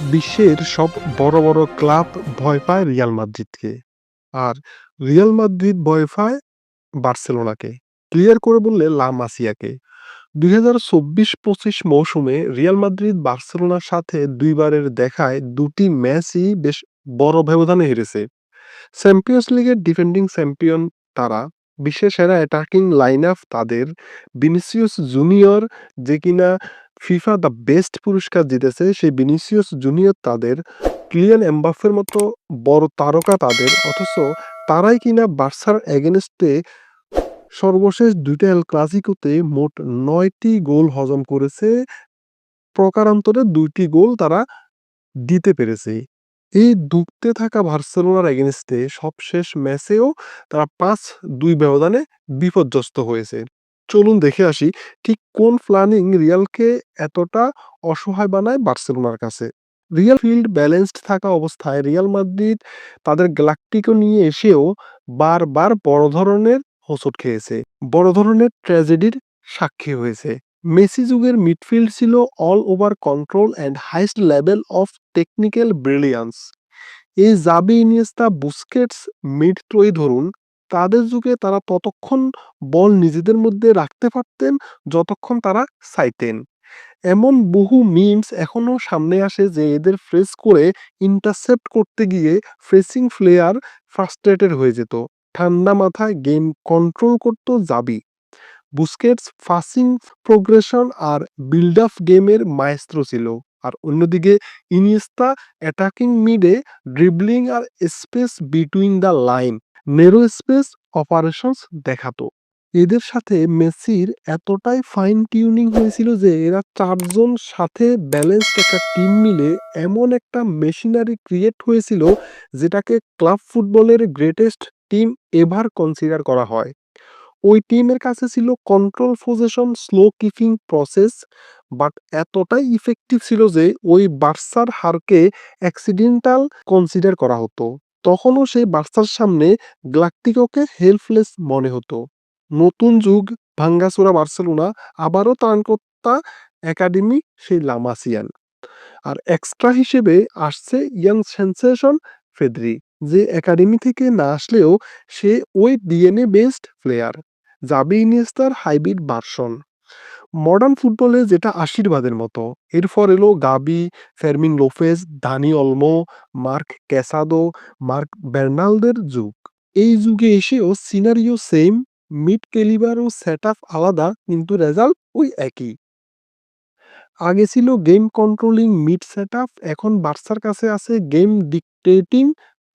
বিশ্বের সব বড়, বড় ক্লাব ভয় পায় রিয়াল মাদ্রিদকে। আর রিয়াল মাদ্রিদ ভয় পায় বার্সেলোনাকে। ক্লিয়ার করে বললে লা মাসিয়াকে। ২০২৪-২৫ মৌসুমে রিয়াল মাদ্রিদ বার্সেলোনার সাথে দুইবারের দেখায় দুটি ম্যাচই বেশ বড় ব্যবধানে হেরেছে। চ্যাম্পিয়ন্স লিগের ডিফেন্ডিং চ্যাম্পিয়ন তারা। বিশ্বের সেরা অ্যাটাকিং লাইনআপ তাদের। ভিনিসিয়াস জুনিয়র যে কিনা ফিফা দ্য বেস্ট পুরস্কার জিতেছে সেই ভিনিসিয়াস জুনিয়র তাদের। ক্লিয়ান এমবাপ্পের মতো বড় তারকা তাদের। অথচ তারাই কিনা বার্সার এগেইনস্টে সর্বশেষ দুইটা এল ক্লাসিকোতে মোট নয়টি গোল হজম করেছে। প্রকারান্তরে দুইটি গোল তারা দিতে পেরেছে। এই ধুঁকতে থাকা বার্সেলোনার এগেইনস্টে সবশেষ ম্যাচেও তারা ৫-২ ব্যবধানে বিপর্যস্ত হয়েছে। চলুন দেখে আসি ঠিক কোন প্ল্যানিং রিয়ালকে এতটা অসহায় বানায় বার্সেলোনার কাছে। রিয়াল ফিল্ড ব্যালেন্সড থাকা অবস্থায় রিয়াল মাদ্রিদ তাদের গ্যালাক্টিকো নিয়ে এসেও বারবার বড় ধরনের হোঁচট খেয়েছে। বড় ধরনের ট্র্যাজেডির সাক্ষী হয়েছে। মেসি যুগের মিডফিল্ড ছিল all over control and highest level of technical brilliance. এই জাভি, ইনিয়েস্তা, বুস্কেটস মিডত্রয়ী ধরুন, তাদের যুগে তারা ততক্ষণ বল নিজেদের মধ্যে রাখতে পারতেন, যতক্ষণ তারা চাইতেন। এমন বহু মিমস এখনও সামনে আসে যে এদের প্রেস করে ইন্টারসেপ্ট করতে গিয়ে প্রেসিং প্লেয়ার ফ্রাস্ট্রেটেড হয়ে যেত। ঠান্ডা মাথায় গেম কন্ট্রোল করতো জাভি। বুস্কেটস, ফাসিং প্রোগ্রেশন আর বিল্ড আপ গেমের মায়েস্ত্রো ছিল। আর অন্যদিকে ইনিস্তা অ্যাটাকিং মিডে dribbling R space between the line narrow space operations দেখাতো। এদের সাথে মেসির এতটাই ফাইন টিউনিং হয়েছিল যে এরা চারজন সাথে ব্যালেন্সড একটা টিম মিলে এমন একটা মেশিনারি ক্রিয়েট হয়েছিল যেটাকে ক্লাব ফুটবলের গ্রেটেস্ট টিম এভার কনসিডার করা হয়। ওই টিমের কাছে ছিল control possession, slow keeping process but এতটাই ইফেক্টিভ ছিল যে ওই বার্সার হারকে অ্যাক্সিডেন্টাল কনসিডার করা হতো। তখনও সেই বার্সার সামনে গ্যালাক্টিকোকে হেল্পলেস মনে হতো। নতুন যুগ ভাঙ্গাচোরা বার্সেলোনা, আবারও ত্রাণকর্তা একাডেমি, সেই লা মাসিয়ান। আর এক্সট্রা হিসেবে আসছে ইয়াং সেনসেশন পেদ্রি যে একাডেমি থেকে না আসলেও সে ওই ডিএনএ বেসড প্লেয়ার। জাভি ইনিয়েস্তার হাইব্রিড ভার্সন। মডার্ন ফুটবলে যেটা আশীর্বাদের মতো। এরপর এলো Gavi, Fermin Lopez Dani Olmo, Marc Casado, Marc বের্নালদের যুগ। এই যুগে এসেও সিনারিও সেম, মিড কেলিবার ও সেটআপ আলাদা কিন্তু রেজাল্ট ওই একই। আগে ছিল গেম কন্ট্রোলিং মিড সেটআপ এখন বার্সার কাছে আছে গেম ডিকটেটিং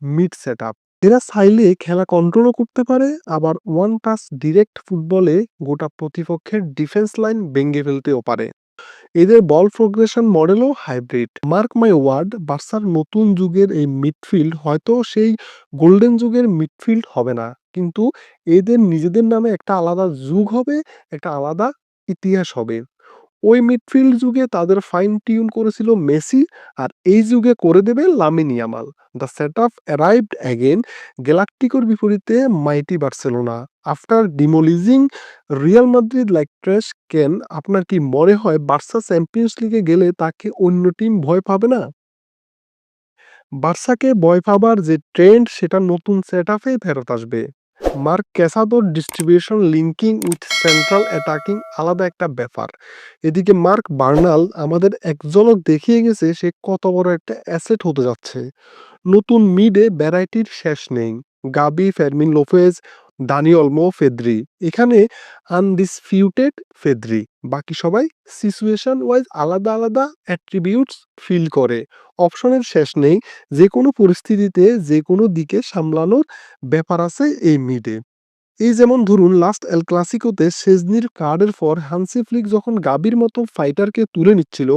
মিড সেটআপ। এরা চাইলে খেলা কন্ট্রোলও করতে পারে আবার ওয়ান টাচ ডিরেক্ট ফুটবলে গোটা প্রতিপক্ষের ডিফেন্স লাইন ভেঙে ফেলতেও পারে। এদের বল প্রোগ্রেশন মডেলও হাইব্রিড। মার্ক মাই ওয়ার্ড বার্সার নতুন যুগের এই মিডফিল্ড হয়তো সেই গোল্ডেন যুগের মিডফিল্ড হবে না। কিন্তু এদের নিজেদের নামে একটা আলাদা যুগ হবে, একটা আলাদা ইতিহাস হবে। ওই মিডফিল্ড যুগে তাদের ফাইন টিউন করেছিল মেসি আর এই যুগে করে দেবে Lamine Yamal. The setup arrived again গ্যালাক্টিকোর বিপরীতে mighty Barcelona. After demolishing Real Madrid like trash can আপনার কি মনে হয় বার্সা চ্যাম্পিয়ন্স লিগে গেলে তাকে অন্য টিম ভয় পাবে না? বার্সাকে ভয় পাবার যে ট্রেন্ড সেটা নতুন সেটআপেই ফেরত আসবে। Mark distribution linking with central attacking আলাদা একটা ব্যাপার। এদিকে মার্ক বার্নাল আমাদের এক দেখিয়ে গেছে সে কত বড় একটা অ্যাসেট হতে যাচ্ছে। নতুন মিডে ভ্যারাইটির শেষ নেই। গাবি, ফেরমিন লোফেজ দানি অলমো, ফেদ্রি এখানে আনডিসফিউটেড পেদ্রি। বাকি সবাই সিচুয়েশন ওয়াইজ আলাদা, আলাদা অ্যাট্রিবিউটস ফিল করে। অপশনের শেষ নেই। যে কোনো পরিস্থিতিতে যে কোনো দিকে সামলানোর ব্যাপার আছে এই মিডে। এই যেমন ধরুন লাস্ট এল ক্লাসিকোতে সেজনির কার্ডের পর হান্সি ফ্লিক যখন গাবির মতো ফাইটারকে তুলে নিচ্ছিল,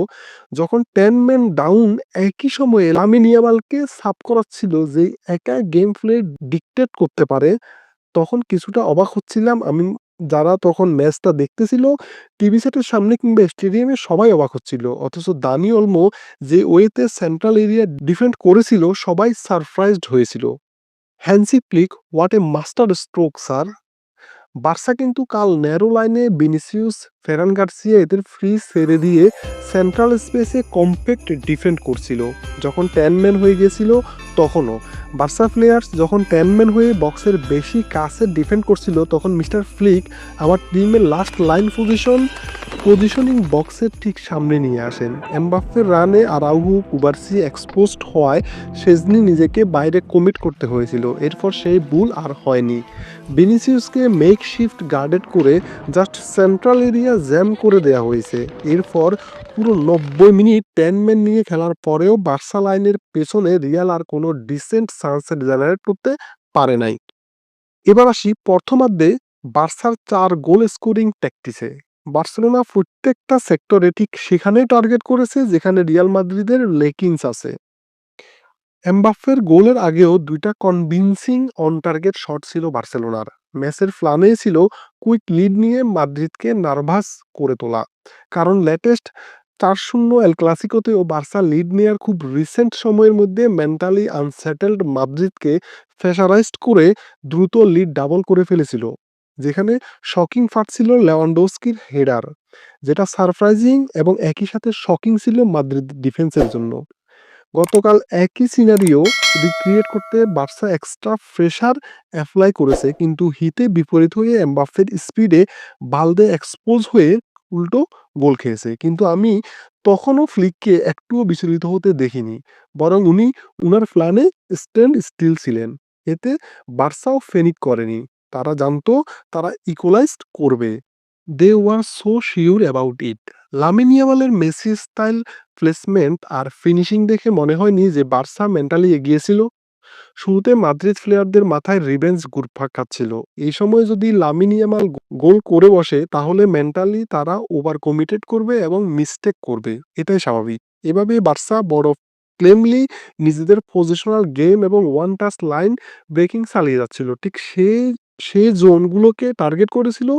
যখন টেন ম্যান ডাউন একই সময়ে লামিন ইয়ামালকে সাব করাচ্ছিল যে একা গেম প্লে ডিকটেট করতে পারে, তখন কিছুটা অবাক হচ্ছিলাম আমি যারা তখন ম্যাচটা দেখতেছিল টিভি সেটের সামনে কিংবা স্টেডিয়ামে সবাই অবাক হচ্ছিল। অথচ দানি অলমো যে ওয়েতে সেন্ট্রাল এরিয়া ডিফেন্ড করেছিল সবাই সারপ্রাইজড হয়েছিল। Hansi Flick what a master stroke sir! Barca কিন্তু কাল ন্যারো লাইনে ভিনিসিয়াস, ফেরান গার্সিয়া এদের ফ্রি ছেড়ে দিয়ে সেন্ট্রাল স্পেসে কম্প্যাক্ট ডিফেন্ড করছিল। যখন ম্যান হয়ে গেছিল তখনও। বার্সা প্লেয়ার্স যখন ম্যান হয়ে বক্সের বেশি কাছে ডিফেন্ড করছিল, তখন মিস্টার ফ্লিক আমার টিমের লাস্ট লাইন পজিশন পজিশনিং বক্সের ঠিক সামনে নিয়ে আসেন। এমবাফের রানে আর আরাউহু কুবার্সি এক্সপোজড হওয়ায় শেজনি নিজেকে বাইরে কমিট করতে হয়েছিল। এরপর সেই ভুল আর হয়নি। বিনিসিউসকে মেক শিফট গার্ডেড করে জাস্ট সেন্ট্রাল এরিয়া জ্যাম করে দেওয়া হয়েছে। এরপর পুরো নব্বই মিনিট টেন ম্যান নিয়ে খেলার পরেও বার্সা লাইনের পেছনে রিয়াল আর কোনো ডিসেন্ট সানসেট জেনারেট করতে পারে নাই। এবার আসি প্রথমার্ধে বার্সার চার গোল স্কোরিং ট্যাকটিসে। বার্সেলোনা প্রত্যেকটা সেক্টরে ঠিক সেখানেই টার্গেট করেছে যেখানে রিয়াল মাদ্রিদের লেকিংস আছে। এমবাফের গোলের আগেও দুইটা কনভিনসিং অন টার্গেট শট ছিল বার্সেলোনার। ম্যাচের ফ্লানে ছিল কুইক লিড নিয়ে মাদ্রিদকে নার্ভাস করে তোলা। কারণ লেটেস্ট চার শূন্য এল ক্লাসিকোতেও বার্সা লিড নেওয়ার খুব রিসেন্ট সময়ের মধ্যে মেন্টালি আনসেটেলড মাদ্রিদকে ফেসারাইজড করে দ্রুত লিড ডাবল করে ফেলেছিল, যেখানে শকিং ফাট ছিল লেওয়ান্ডোস্কির হেডার, যেটা সারপ্রাইজিং এবং একই সাথে শকিং ছিল মাদ্রিদ ডিফেন্সের জন্য। গতকাল একই সিনারিও রিক্রিয়েট করতে বার্সা এক্সট্রা প্রেশার অ্যাপ্লাই করেছে, কিন্তু হিতে বিপরীত হয়ে এমবাফের স্পিডে বালদে এক্সপোজ হয়ে উল্টো গোল খেয়েছে। কিন্তু আমি তখনও ফ্লিককে একটুও বিচলিত হতে দেখিনি, বরং উনি উনার প্ল্যানে স্ট্যান্ড স্টিল ছিলেন। এতে বার্সাও ফেনিক করেনি। তারা জানতো তারা ইকোলাইজড করবে। They were so sure about it লামিনিয়ামালের Messi style placement আর ফিনিশিং দেখে মনে হয়নি যে বার্সা মেন্টালি এগিয়েছিল। শুরুতে মাদ্রিদ প্লেয়ারদের মাথায় রিভেঞ্জ ঘুরপাক খাচ্ছিল। এই সময় যদি লামিনিয়ামাল গোল করে বসে, তাহলে মেন্টালি তারা ওভার কমিটেড করবে এবং মিস্টেক করবে। এটাই স্বাভাবিক। এভাবে বার্সা বড় ক্লেমলি নিজেদের পজিশনাল গেম এবং ওয়ান টাচ লাইন ব্রেকিং চালিয়ে যাচ্ছিল। ঠিক সেই সেই জোনগুলোকে টার্গেট করেছিল,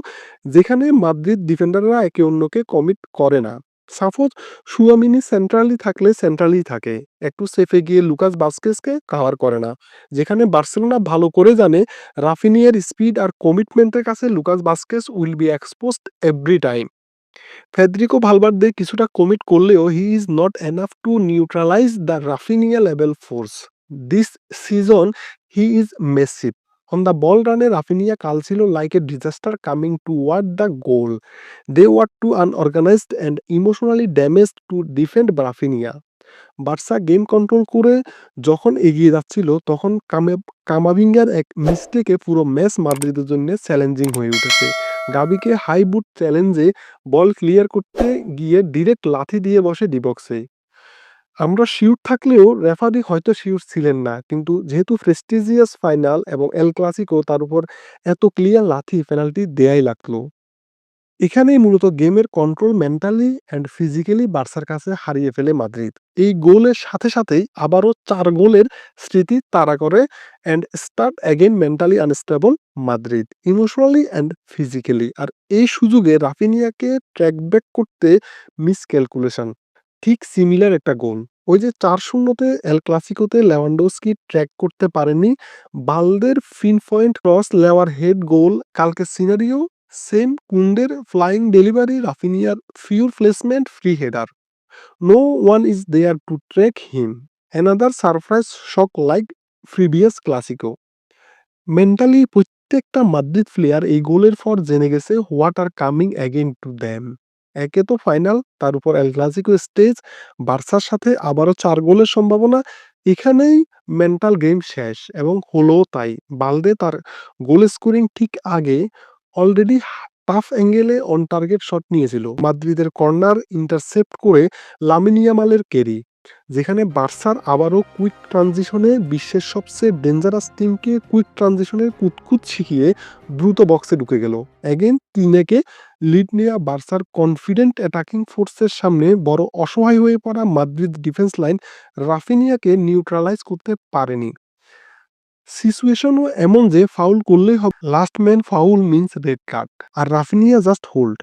যেখানে মাদ্রিদ ডিফেন্ডাররা একে অন্যকে কমিট করে না। সাপোজ সুয়ামিনি সেন্ট্রালি থাকলে সেন্ট্রালি থাকে, একটু সেফে গিয়ে লুকাস বাস্কেসকে কাভার করে না, যেখানে বার্সেলোনা ভালো করে জানে রাফিনিয়ার স্পিড আর কমিটমেন্টের কাছে Lucas Vazquez will be exposed every time Federico Valverde কিছুটা কমিট করলেও he is not enough to neutralize the Raphinha level force this season he is massive on the ball রানে রাফিনিয়া কাল ছিল like a disaster coming toward the goal they were too unorganized and emotionally damage to defend Raphinha Barca game control করে যখন এগিয়ে যাচ্ছিল, তখন কামে, কামাভিঙ্গার এক মিস্টেকে পুরো ম্যাচ মাদ্রিদের জন্য চ্যালেঞ্জিং হয়ে উঠেছে। গাবিকে হাই বুট চ্যালেঞ্জে বল ক্লিয়ার করতে গিয়ে ডিরেক্ট লাথি দিয়ে বসে ডিবক্সে আমরা শিওর থাকলেও রেফারি হয়তো শিওর ছিলেন না, কিন্তু যেহেতু প্রেস্টিজিয়াস ফাইনাল এবং এল ক্লাসিকো তার উপর এত ক্লিয়ার লাথি, পেনাল্টি দেয়াই লাগল। এখানেই মূলত গেমের কন্ট্রোল মেন্টালি অ্যান্ড ফিজিক্যালি বার্সার কাছে হারিয়ে ফেলে মাদ্রিদ। এই গোলের সাথে সাথেই আবারও চার গোলের স্মৃতি তারা করে and start again mentally unstable Madrid, emotionally and physically. আর এই সুযোগে রাফিনিয়াকে ট্র্যাক ব্যাক করতে মিস ক্যালকুলেশন ঠিক সিমিলার একটা গোল ওই যে চার শূন্যতে এল ক্লাসিকোতে লেভানডোস্কি ট্র্যাক করতে পারেনি বালদের ফিন পয়েন্ট ক্রস লেওয়ার হেড গোল কালকে সিনারিও সেম কুন্ডের flying delivery রাফিনিয়ার pure placement free header no one is there to track him another surprise shock like previous Clasico mentally প্রত্যেকটা মাদ্রিদ প্লেয়ার এই গোলের পর জেনে গেছে what are coming again to them একে তো ফাইনাল তার উপর এল ক্লাসিকো স্টেজ বার্সার সাথে আবারও চার গোলের সম্ভাবনা। এখানেই মেন্টাল গেম শেষ এবং হলো তাই। বালদে তার গোল স্কোরিং ঠিক আগে অলরেডি টাফ অ্যাঙ্গেলে অন টার্গেট শট নিয়েছিল। মাদ্রিদের কর্নার ইন্টারসেপ্ট করে লামিনিয়ামালের কেরি যেখানে বার্সার আবারও কুইক ট্রানজিশনে বিশ্বের সবচেয়ে ডেঞ্জারাস টিমকে কুইক ট্রানজিশনের কুতকুত শিখিয়ে দ্রুত বক্সে ঢুকে গেল। অ্যাগেন তিনেকে লিড নেওয়া বার্সার কনফিডেন্ট অ্যাটাকিং ফোর্সের সামনে বড় অসহায় হয়ে পড়া মাদ্রিদ ডিফেন্স লাইন রাফিনিয়াকে নিউট্রালাইজ করতে পারেনি। সিচুয়েশনও এমন যে ফাউল করলেই হবে last man foul means red card আর Raphinha just hold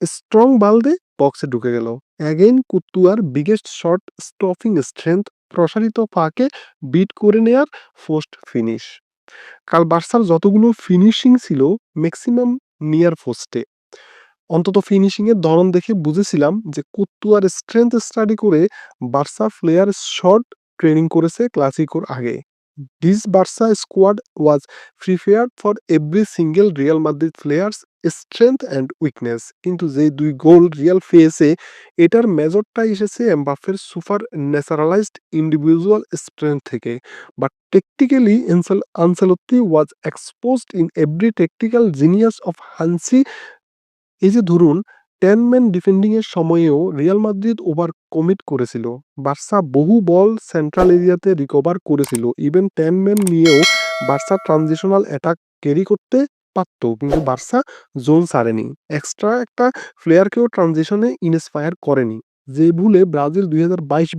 strong Balde বক্সে ঢুকে গেল। অ্যাগেন কুত্তুয়ার বিগেস্ট শট স্টফিং স্ট্রেংথ প্রসারিত পাকে বিট করে নেয়ার ফোস্ট ফিনিশ কাল বার্সার যতগুলো ফিনিশিং ছিল ম্যাক্সিমাম নিয়ার পোস্টে অন্তত ফিনিশিং এর ধরন দেখে বুঝেছিলাম যে কুত্তুয়ার স্ট্রেংথ স্টাডি করে বার্সা প্লেয়ার শর্ট ট্রেনিং করেছে ক্লাসিকোর আগে। This Barca squad was prepared for every single Real Madrid players strength and weakness কিন্তু যে দুই গোল রিয়াল পেয়েছে এটার মেজরটা এসেছে এমবাফের সুপার ন্যাচারালাইজড ইন্ডিভিজুয়াল স্ট্রেংথ থেকে। But tactically Ancelotti was exposed in every tactical genius of Hansi এই যে ধরুন টেন ম্যান ডিফেন্ডিং এর সময়েও রিয়াল মাদ্রিদ ওভার কমিট করেছিল। বার্সা বহু বল সেন্ট্রাল এরিয়াতে রিকভার করেছিল। ইভেন টেন ম্যান নিয়েও বার্সা ট্রানজিশনাল অ্যাটাক ক্যারি করতে পারত, কিন্তু বার্সা জোন ছাড়েনি। এক্সট্রা একটা প্লেয়ারকেও ট্রানজিশনে ইন্সপায়ার করেনি। যে ভুলে ব্রাজিল দুই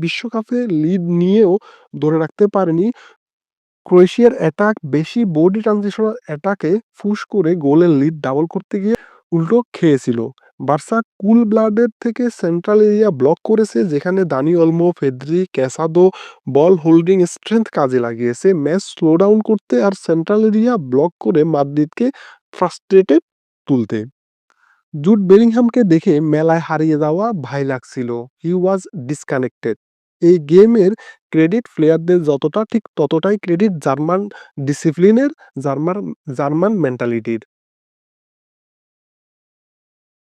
বিশ্বকাপে লিড নিয়েও ধরে রাখতে পারেনি, ক্রোয়েশিয়ার অ্যাটাক বেশি বডি ট্রানজিশনাল অ্যাটাকে ফুস করে গোলের লিড ডাবল করতে গিয়ে উল্টো খেয়েছিল। বার্সা কুল ব্লাডের থেকে সেন্ট্রাল এরিয়া ব্লক করেছে, যেখানে Dani Olmo, Pedri, Casado ball holding strength কাজে লাগিয়েছে। ম্যাচ স্লো ডাউন করতে আর সেন্ট্রাল এরিয়া ব্লক করে মাদ্রিদকে ফ্রাস্ট্রেটেড তুলতে। জুট বেলিংহামকে দেখে মেলায় হারিয়ে যাওয়া ভাই লাগছিল। He was disconnected. এই গেমের ক্রেডিট প্লেয়ারদের যতটা, ঠিক ততটাই ক্রেডিট জার্মান ডিসিপ্লিনের, জার্মান জার্মান মেন্টালিটির।